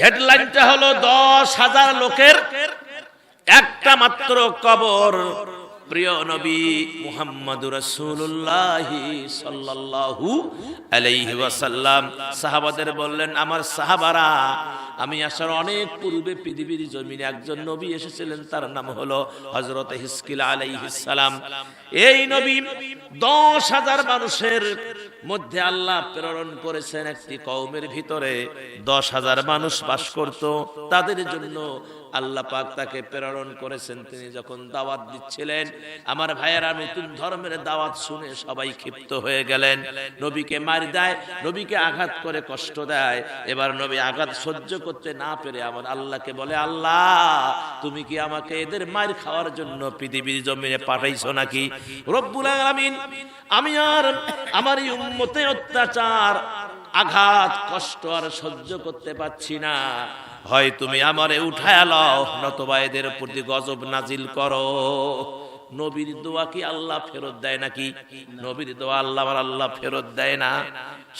হেডলাইনটা হলো দশ হাজার লোকের একটা মাত্র কবর। প্রিয় নবী মুহাম্মদুর রাসূলুল্লাহ সাল্লাল্লাহু আলাইহি ওয়াসাল্লাম সাহাবাদের বললেন, আমার সাহাবারা, আমি আসার অনেক পূর্বে পৃথিবীর জমিনে একজন নবী এসেছিলেন, তার নাম হলো হযরত হিসকিল আলাইহিস সালাম। এই নবী দশ হাজার মানুষের মধ্যে আল্লাহ প্রেরণ করেছেন একটি কওমের ভিতরে। দশ হাজার মানুষ বাস করত। তাদের জন্য আল্লাহ পাক তাকে প্রেরণ করেছেন। তিনি যখন দাওয়াত দিচ্ছিলেন, আমার ভাইয়েরা নতুন ধর্মের দাওয়াত শুনে সবাই ক্ষিপ্ত হয়ে গেলেন। নবীকে মারি দেয়, নবীকে আঘাত করে কষ্ট দেয়। এবার নবী আঘাত সহ্য করতে না পেরে আমার আল্লাহকে বলে, আল্লাহ, তুমি কি আমাকে এদের মার খাওয়ার জন্য পৃথিবীর জমিনে পাঠাইছো নাকি? রব্বুল আলামিন, আমি আর আমার উম্মতে অত্যাচার, আঘাত, কষ্ট আর সহ্য করতে পারছি না। হয় তুমি আমারে উঠায় লও, নতবা এদের প্রতি গজব নাজিল করো। নবীর দোয়া কি আল্লাহ ফেরত দেয় নাকি? নবীর দোয়া আল্লাহ আল্লাহ ফেরত দেয় না।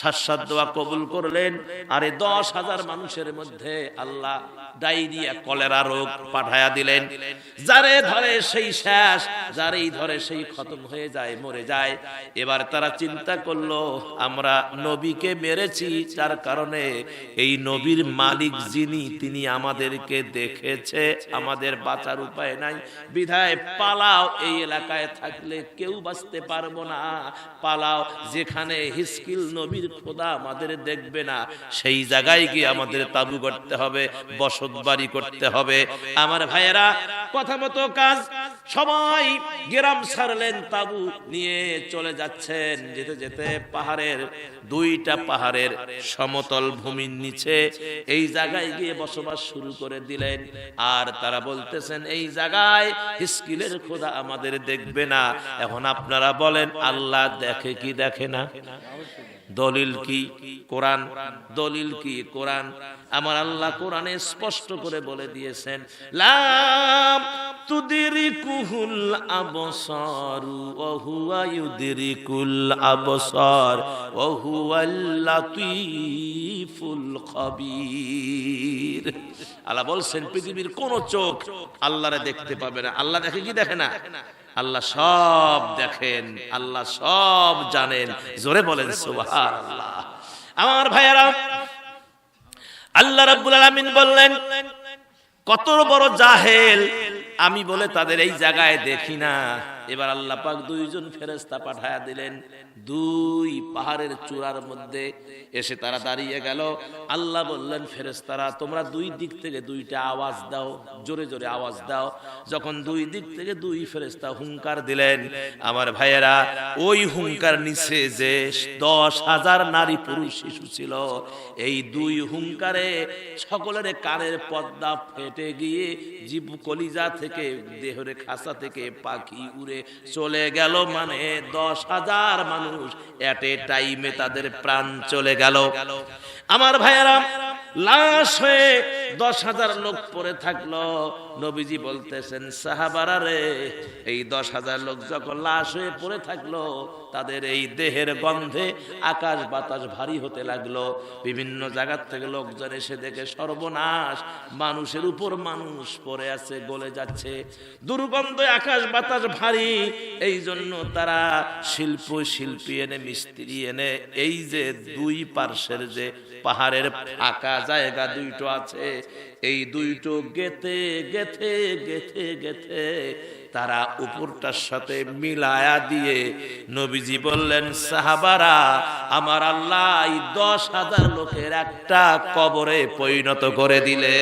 শাশ্বত দোয়া কবুল করলেন, আরে দশ হাজার মানুষের মধ্যে আল্লাহ ডায়রিয়া, কলেরা রোগ পাঠায়া দিলেন। যারে ধরে সেই শেষ, যারেই ধরে সেই খতম হয়ে যায়, মরে যায়। এবার তারা চিন্তা করল, আমরা নবীকে মেরেছি যার কারণে এই নবীর মালিক যিনি, তিনি আমাদেরকে দেখেছে, আমাদের বাঁচার উপায় নাই। বিধায় পালাও এই এলাকায় থাকলে কেউ বাঁচতে পারব না। পালাও, যেখানে হিসকিল নবীর খোদা আমাদের দেখবে না, সেই জায়গায় গিয়ে আমাদের তাবু করতে হবে বসত বাড়ি করতে হবে। আমার ভাইয়েরা, কথা মতো কাজ। সবাই গ্রাম ছাড়লেন তাবু নিয়ে চলে যাচ্ছেন। যেতে যেতে পাহাড়ের দুইটা পাহাড়ের সমতল ভূমির নিচে এই জায়গায় গিয়ে বসবাস শুরু করে দিলেন। আর তারা বলতেছেন, এই জায়গায় হিসকিলের খোদা আমাদের দেখবে না। এখন আপনারা বলেন, আল্লাহ দেখে কি দেখে না? দলিল কি? কোরআন। দলিল কি? কোরআন। আমার আল্লাহ কোরআনে স্পষ্ট করে বলে দিয়েছেন, লাম তুদিরিকুহুল আবসারু ওয়া হুয়া ইউদিরিকুল আবসার। আল্লাহ বলছেন, পৃথিবীর কোন চোখ আল্লাহরে দেখতে পাবে না। আল্লাহ দেখে কি দেখে না? আল্লাহ সব দেখেন, আল্লাহ সব জানেন। জোরে বলেন, সুবহানাল্লাহ। আমার ভাইয়েরা, আল্লাহ রাব্বুল আলামিন বললেন, কত বড় জাহেল, আমি বলে তাদের এই জায়গায় দেখি না। এবার আল্লাহ পাক দুইজন ফেরেস্তা পাঠায়া দিলেন। দুই পাহাড়ের চূড়ার মধ্যে এসে তারা দাঁড়িয়ে গেল। আল্লাহ বললেন ফেরেস্তারা তোমরা দুই দিক থেকে দুইটা আওয়াজ দাও, জোরে জোরে আওয়াজ দাও। যখন দুই দিক থেকে দুই ফেরেস্তা হুঙ্কার দিলেন, আমার ভাইয়েরা, ওই হুঙ্কার নিচে যে দশ হাজার নারী পুরুষ শিশু ছিল, এই দুই হুঙ্কারে সকলের কানের পর্দা ফেটে গিয়ে জীব কলিজা থেকে দেহরে খাসা থেকে পাখি উড়ে চলে গেল মানে দশ হাজার মানুষ এট এ টাইমে তাদের প্রাণ চলে গেল। আমার ভাইয়েরা লাশ হয়ে দশ হাজার লোক পরে থাকল। নবীজি বলতেছেন, সাহাবারা রে, এই দশ হাজার লোক যখন লাশ হয়ে পড়ে থাকল, তাদের এই দেহের গন্ধে আকাশ বাতাস ভারী হতে লাগল। বিভিন্ন জায়গার থেকে লোকজন এসে দেখে, সর্বনাশ, মানুষের উপর মানুষ পড়ে আছে, গলে যাচ্ছে। দুর্গন্ধে আকাশ বাতাস ভারী এই জন্য তারা শিল্প শিল্পী এনে, মিস্ত্রি এনে, এই যে দুই পার্শ্বের যে পাহাড়ের ফাঁকা জায়গা দুইটো আছে। এই দুইটো গেতে গেথে গেথে গেথে তারা উপরটার সাথে মিলায়া দিয়ে নবীজি বললেন, সাহাবারা, আমার আল্লাহ দশ হাজার লোকের একটা কবরে পরিণত করে দিলে